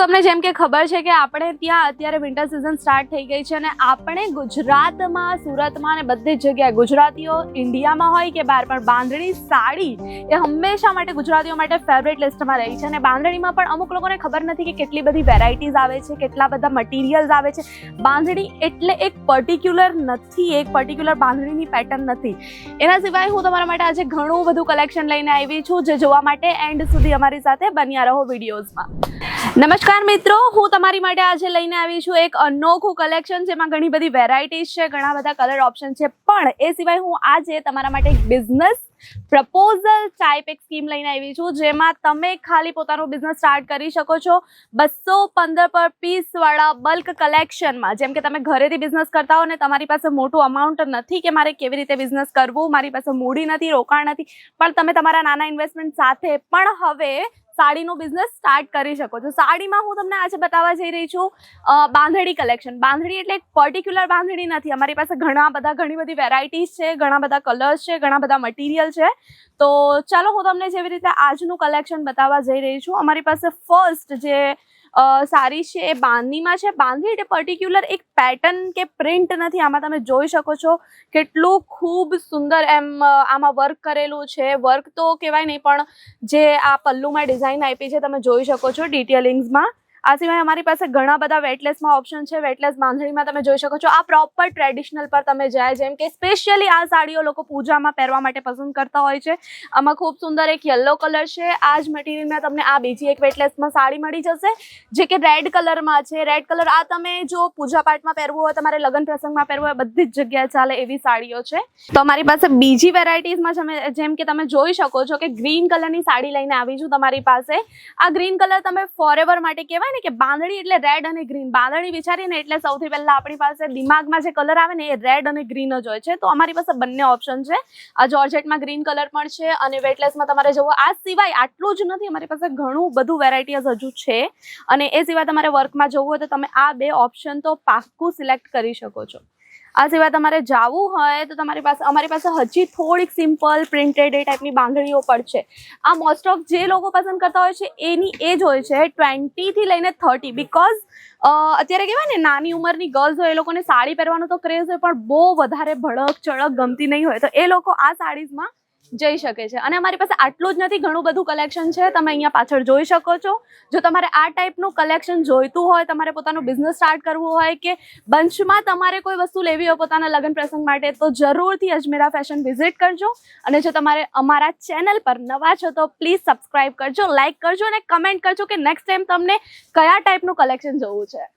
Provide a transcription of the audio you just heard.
તમને જેમ કે ખબર છે કે આપણે ત્યાં અત્યારે વિન્ટર સિઝન સ્ટાર્ટ થઈ ગઈ છે અને આપણે ગુજરાતમાં, સુરતમાં અને બધી જ જગ્યાએ ગુજરાતીઓ ઇન્ડિયામાં હોય કે બહાર, પણ બાંધણી સાડી એ હંમેશા માટે ગુજરાતીઓ માટે ફેવરેટ લિસ્ટમાં રહી છે અને બાંધણીમાં પણ અમુક લોકોને ખબર નથી કે કેટલી બધી વેરાયટીઝ આવે છે, કેટલા બધા મટીરિયલ્સ આવે છે. બાંધણી એટલે એક પર્ટિક્યુલર નથી, એક પર્ટિક્યુલર બાંધણીની પેટર્ન નથી. એના સિવાય હું તમારા માટે આજે ઘણું બધું કલેક્શન લઈને આવી છું જે જોવા માટે એન્ડ સુધી અમારી સાથે બન્યા રહો વિડીયોઝમાં. નમસ્કાર મિત્રો, હું તમારી માટે આજે લઈને આવી છું એક અનોખું કલેક્શન જેમાં ઘણી બધી વેરાયટીઝ છે, ઘણા બધા કલર ઓપ્શન છે, પણ એ સિવાય હું આજે તમારા માટે એક બિઝનેસ પ્રપોઝલ ટાઈપ એક સ્કીમ લઈને આવી છું, જેમાં તમે ખાલી પોતાનો બિઝનેસ સ્ટાર્ટ કરી શકો છો બસો પંદર પર પીસવાળા બલ્ક કલેક્શનમાં જેમ કે તમે ઘરેથી બિઝનેસ કરતા હો ને તમારી પાસે મોટું અમાઉન્ટ નથી કે મારે કેવી રીતે બિઝનેસ કરવું, મારી પાસે મૂડી નથી, રોકાણ નથી, પણ તમે તમારા નાના ઇન્વેસ્ટમેન્ટ સાથે પણ હવે સાડીનો બિઝનેસ સ્ટાર્ટ કરી શકો છો. સાડીમાં હું તમને આજે બતાવવા જઈ રહી છું બાંધણી કલેક્શન બાંધણી એટલે એક પર્ટિક્યુલર બાંધણી નથી. અમારી પાસે ઘણા બધા, ઘણી બધી વેરાયટીઝ છે, ઘણા બધા કલર્સ છે, ઘણા બધા મટીરિયલ છે. તો ચાલો હું તમને જેવી રીતે આજનું કલેક્શન બતાવવા જઈ રહી છું. અમારી પાસે ફર્સ્ટ જે સાડી છે એ બાંધણીમાં છે. બાંધણી એટલે પર્ટિક્યુલર એક પેટર્ન કે પ્રિન્ટ નથી. આમાં તમે જોઈ શકો છો કેટલું ખૂબ સુંદર એમ આમાં વર્ક કરેલું છે. વર્ક તો કહેવાય નહીં, પણ જે આ પલ્લુમાં ડિઝાઇન આપી છે, તમે જોઈ શકો છો ડિટેલિંગ્સમાં આ સિવાય અમારી પાસે ઘણા બધા વેટલેસમાં ઓપ્શન છે. વેટલેસ બાંધણીમાં તમે જોઈ શકો છો. આ પ્રોપર ટ્રેડિશનલ પર તમે જાય, જેમ કે સ્પેશિયલી આ સાડીઓ લોકો પૂજામાં પહેરવા માટે પસંદ કરતા હોય છે. આમાં ખૂબ સુંદર એક યલો કલર છે. આ જ મટીરિયલમાં તમને આ બીજી એક વેટલેસમાં સાડી મળી જશે, જે કે રેડ કલરમાં છે. રેડ કલર આ તમે જો પૂજા પાઠમાં પહેરવું હોય, તમારે લગ્ન પ્રસંગમાં પહેરવું હોય, બધી જ જગ્યાએ ચાલે એવી સાડીઓ છે. તો અમારી પાસે બીજી વેરાયટીઝમાં તમે જેમ કે તમે જોઈ શકો છો કે ગ્રીન કલરની સાડી લઈને આવી છું તમારી પાસે. આ ગ્રીન કલર તમે ફોરેવર માટે કહેવાય ને કે બાંધણી એટલે રેડ અને ગ્રીન બાંધણી વિચારીને એટલે સૌથી પહેલા આપણી પાસે દિમાગમાં જે કલર આવે ને એ રેડ અને ગ્રીન જ હોય છે. તો અમારી પાસે બંને ઓપ્શન છે. આ જોર્જેટમાં ગ્રીન કલર પણ છે અને વેટલેસમાં તમારે જવું. આ સિવાય આટલું જ નથી, અમારી પાસે ઘણું બધું વેરાયટીઝ હજુ છે. અને એ સિવાય તમારે વર્કમાં જવું હોય તો તમે આ બે ઓપ્શન તો પાક્કું સિલેક્ટ કરી શકો છો. આ સિવાય તમારે જવું હોય તો તમારી પાસે અમારી પાસે હજી થોડીક સિમ્પલ પ્રિન્ટેડ એ ટાઈપની બાંધણીઓ પણ છે. આ મોસ્ટ ઓફ જે લોકો પસંદ કરતા હોય છે, એની એજ હોય છે ટ્વેન્ટીથી લઈને થર્ટી બિકોઝ અત્યારે કહેવાય ને, નાની ઉંમરની ગર્લ્સ હોય, એ લોકોને સાડી પહેરવાનો તો ક્રેઝ હોય, પણ બહુ વધારે ભડક, ચડક ગમતી નહીં હોય. તો એ લોકો આ સાડીઝમાં જઈ શકે છે. અને અમારી પાસે આટલું જ નથી, ઘણું બધું કલેક્શન છે. તમે અહીંયા પાછળ જોઈ શકો છો. જો તમારે આ ટાઈપનું કલેક્શન જોઈતું હોય, તમારે પોતાનું બિઝનેસ સ્ટાર્ટ કરવું હોય કે બંચમાં તમારે કોઈ વસ્તુ લેવી હોય પોતાના લગ્ન પ્રસંગ માટે, તો જરૂરથી અજમેરા ફેશન વિઝિટ કરજો. અને જો તમારે અમારા ચેનલ પર નવા છો, તો પ્લીઝ સબસ્ક્રાઈબ કરજો લાઇક કરજો અને કમેન્ટ કરજો કે નેક્સ્ટ ટાઈમ તમને કયા ટાઈપનું કલેક્શન જોવું છે.